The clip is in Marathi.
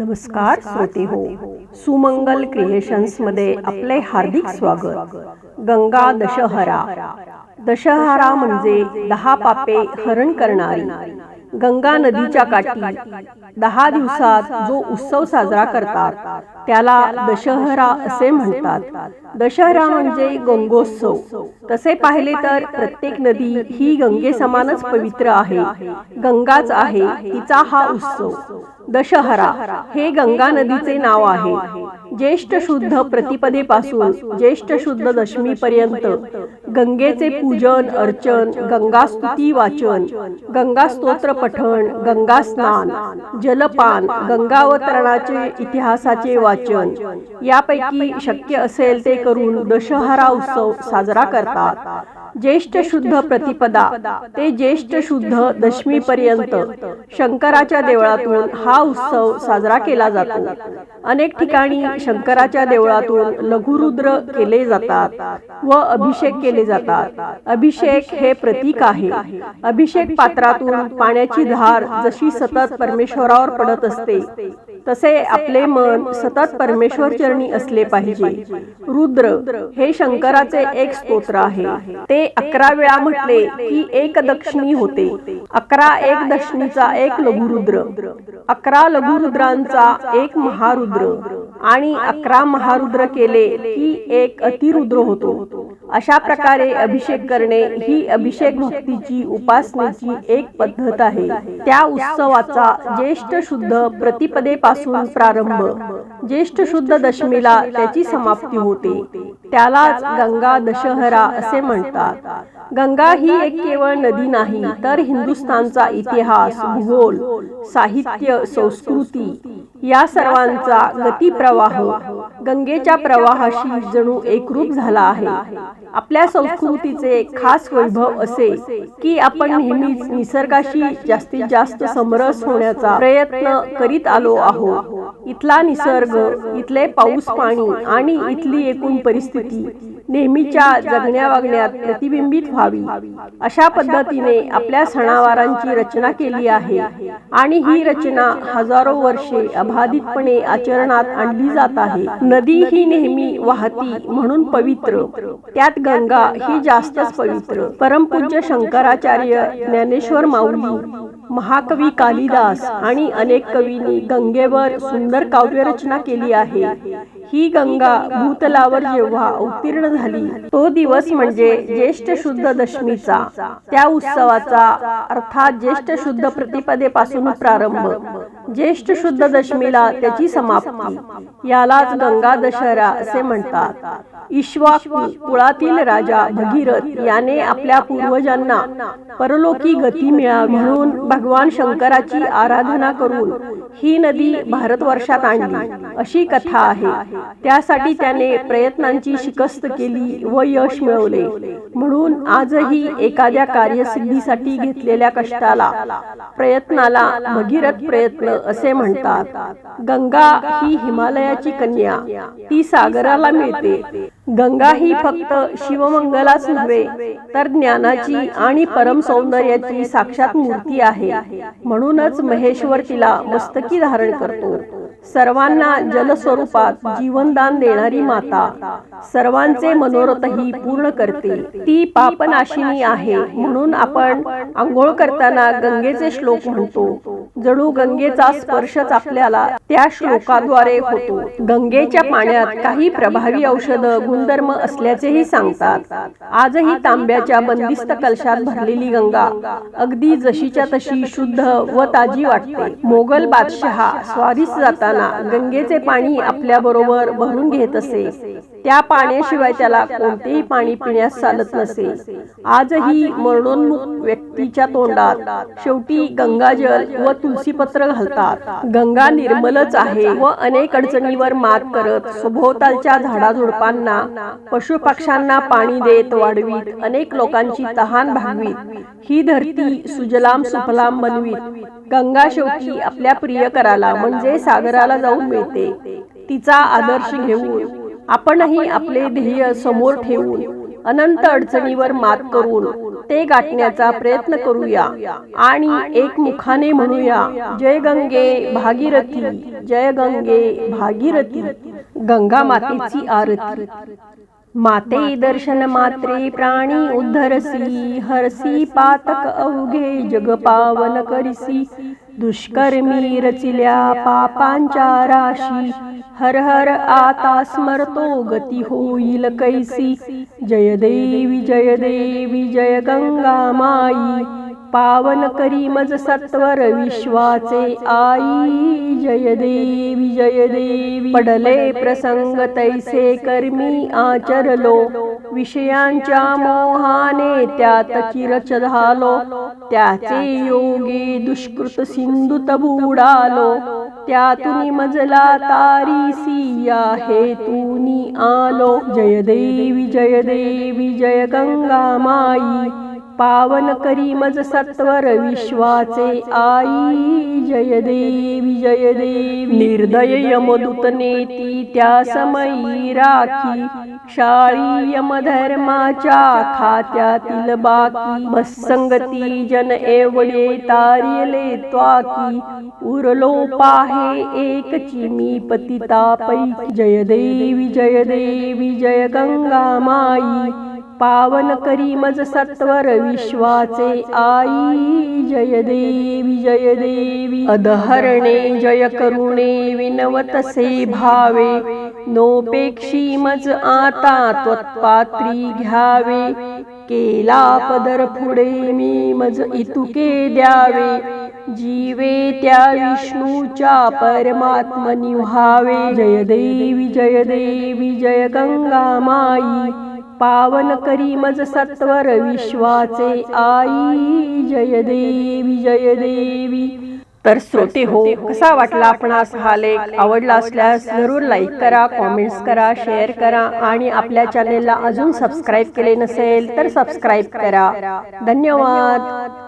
नमस्कार श्रोते हो. सुमंगल क्रिएशन्समध्ये आपले हार्दिक स्वागत. गंगा दशहरा. दशहरा. म्हणजे दहा पापे हरण करणारी. गंगा नदीच्या काठी. दहा दिवसात जो उत्सव साजरा करतात त्याला दशहरा असे म्हणतात. दशहरा म्हणजे गंगोत्सव. तसे पाहिले तर प्रत्येक नदी ही गंगे समानच पवित्र आहे. गंगाच आहे. तिचा हा उत्सव. दशहरा हे गंगा नदीचे नाव आहे. ज्येष्ठ शुद्ध प्रतिपदेपासून ज्येष्ठ शुद्ध दशमीपर्यंत गंगेचे पूजन अर्चन गंगास्तुती वाचन गंगास्तोत्र पठण गंगा स्नान जलपान गंगावतरणाचे इतिहासाचे वाचन. यापैकी शक्य असेल ते करून दशहरा उत्सव साजरा करतात. ज्येष्ठ शुद्ध प्रतिपदा. ते ज्येष्ठ शुद्ध दशमी पर्यंत शंकराच्या देवळातून हा उत्सव साजरा केला जातो. अनेक ठिकाणी शंकराच्या देवळातून लघुरुद्र केले जातात व अभिषेक केले जातात. अभिषेक हे प्रतीक आहे. अभिषेक पात्रातून पाण्याची धार जशी सतत परमेश्वरावर पडत असते. तसे आपले मन सतत परमेश्वर चरणी असले पाहिजे. रुद्र हे शंकराचे एक स्तोत्र आहे. ते अकरा वेळा म्हटले की एक दक्षिणी होते. अकरा एक दक्षिणीचा एक लघुरुद्र. अकरा लघुरुद्रांचा एक महारुद्र. आणि अकरा महारुद्र केले की एक अतिरुद्र होतो. अशा प्रकारे अभिषेक करणे ही अभिषेक भक्तीची उपासनेची एक पद्धत आहे. त्या उत्सवाचा ज्येष्ठ शुद्ध प्रतिपदेपासून प्रारंभ. ज्येष्ठ शुद्ध दशमीला त्याची समाप्ती होते. त्यालाच गंगा दशहरा असे म्हणतात. गंगा ही एक केवळ नदी नाही तर हिंदुस्थानचा इतिहास भूगोल साहित्य संस्कृती या सर्वांचा गतीप्रवाह गंगेच्या प्रवाहाशी जणू एकरूप झाला आहे. आपल्या संस्कृतीचे खास वैभव असे की आपण नेहमीच निसर्गाशी जास्तीत जास्त समरस होण्याचा प्रयत्न करीत आलो आहोत. इथला निसर्ग इथले पाऊस पाणी आणि इथली एकूण परिस्थिती नेहमीच्या जगण्या वागण्यात प्रतिबिंबित व्हावी. अशा पद्धतीने आपल्या सणावारांची रचना केली आहे. आणि ही रचना हजारो वर्षे अबाधितपणे आचरणात आणली जात आहे. नदी ही नेहमी वाहती म्हणून पवित्र. त्यात गंगा ही जास्तच पवित्र. परमपूज्य शंकराचार्य ज्ञानेश्वर माऊली महाकवी कालिदास आणि अनेक कवींनी गंगेवर सुंदर काव्यरचना केली आहे. ही गंगा भूतलावर जेव्हा अवतीर्ण झाली तो दिवस म्हणजे ज्येष्ठ शुद्ध दशमीचा. त्या उत्सवाचा अर्थात ज्येष्ठ शुद्ध प्रतिपदेपासून प्रारंभ. ज्येष्ठ शुद्ध दशमीला त्याची समाप्ती. यालाच गंगा दशहरा असे म्हणतात. ईश्वाकू कुळातील राजा भगीरथ याने आपल्या पूर्वजांना परलोकी गती मिळावी म्हणून भगवान शंकराची आराधना करून ही नदी भारतवर्षात आणली. अशी कथा आहे. त्यासाठी त्याने प्रयत्नांची शिकस्त केली व यश मिळवले. म्हणून आजही एखाद्या कार्यसिद्धीसाठी घेतलेल्या कष्टाला प्रयत्नाला भगीरथ प्रयत्न असे म्हणतात. गंगा ही हिमालयाची कन्या ती सागराला मिळते. गंगा ही फक्त शिवमंगलाच नव्हे तर ज्ञानाची आणि परम सौंदर्याची साक्षात मूर्ती आहे. म्हणूनच महेश्वर तिला मस्तकी धारण करतो. सर्वांना जलस्वरूपात जीवनदान देणारी माता. सर्वांचे मनोरथही पूर्ण करते. ती पापनाशिनी आहे म्हणून आपण आंघोळ करताना गंगेचे श्लोक म्हणतो. जणू गंगेचा स्पर्शच आपल्याला त्या श्लोकाद्वारे होतो. गंगेच्या पाण्यात काही प्रभावी औषध गुणधर्म असल्याचेही सांगतात. आजही तांब्याच्या बंदिस्त कलशात भरलेली गंगा अगदी जशीच्या तशी शुद्ध व ताजी वाटते. मोगल बादशहा स्वारीस जातात असताना गंगेचे पाणी आपल्या बरोबर भरून घेत असे. त्या पाण्याशिवाय त्याला कोणतेही पाणी पिण्यास चालत नसे. आजही मरणोन्मुख व्यक्तीच्या तोंडात शेवटी गंगाजल व तुलसीपत्र घालतात. गंगा निर्मलच आहे व अनेक अडचणीवर मात करत सभोवतालच्या झाडाझुडपांना पशु पक्ष्यांना पाणी देत वाढवीत अनेक लोकांची तहान भागवीत. ही धरती सुजलाम सुफलाम बनवीत. गंगा शेवटी आपल्या प्रियकराला म्हणजे सागराला जाऊन मिळते. तिचा आदर्श घेऊन आपणही आपले ध्येय समोर ठेवून अनंत अडचणीवर मात करून ते गाठण्याचा प्रयत्न करूया. आणि एकमुखाने म्हणूया जय गंगे भागीरथी जय गंगे भागीरथी गंगा मातेची आरती. माते दर्शन मात्रे प्राणी उद्धरसी हरसी पातक अवघे जग पावन करिसी दुष्कर्मी रचिल्या पापांच्या राशी. हर हर आता स्मरतो गती होईल कैसी. जय देवी जय देवी जय गंगा माई. पावन करी मज सत्वर विश्वाचे आई जय देवी जय देवी. पडले प्रसंग तैसे कर्मी आचरलो. विषयांच्या मोहाने त्यात चिरच झालो. त्याचे योगी दुष्कृत सिंधुत बुडालो त्यातून मजला तारी सिया हे हेतूनी आलो. जय देवी जय देवी जय गंगा माई. पावन करी मज सत्वर विश्वाचे आई. जय देवी जय देवी. निर्दय यमदूत नेती त्या समयी राखी. शाळी यमधर्माच्या खात्यातील बाकी. बसंगती जन एवढे तारिले त्वाकी. उरलो पाहे एक चिमी पतिता पै जय देवी जय देवी जय गंगा माई. पावन करी मज सत्वर विश्वाचे आई जय देवी जय देवी. अधहरणे जय करुणे विनवतसे भावे. नोपेक्षी मज आता त्वत्पात्री घ्यावे. केला पदर पुढे मी मज इतुके द्यावे. जीवे त्या विष्णूच्या परमात्मनि व्हावे जय देवी जय देवी जय गंगा माई. पावन करी मज सत्वर विश्वाचे आई. जय देवी जय देवी. तर श्रोते हो कसा वाटला आपणास हा लेख? आवडला असल्यास जरूर लाईक करा कॉमेंट्स करा शेअर करा आणि आपल्या चॅनेलला अजून सबस्क्राईब केले नसेल तर सबस्क्राईब करा. धन्यवाद.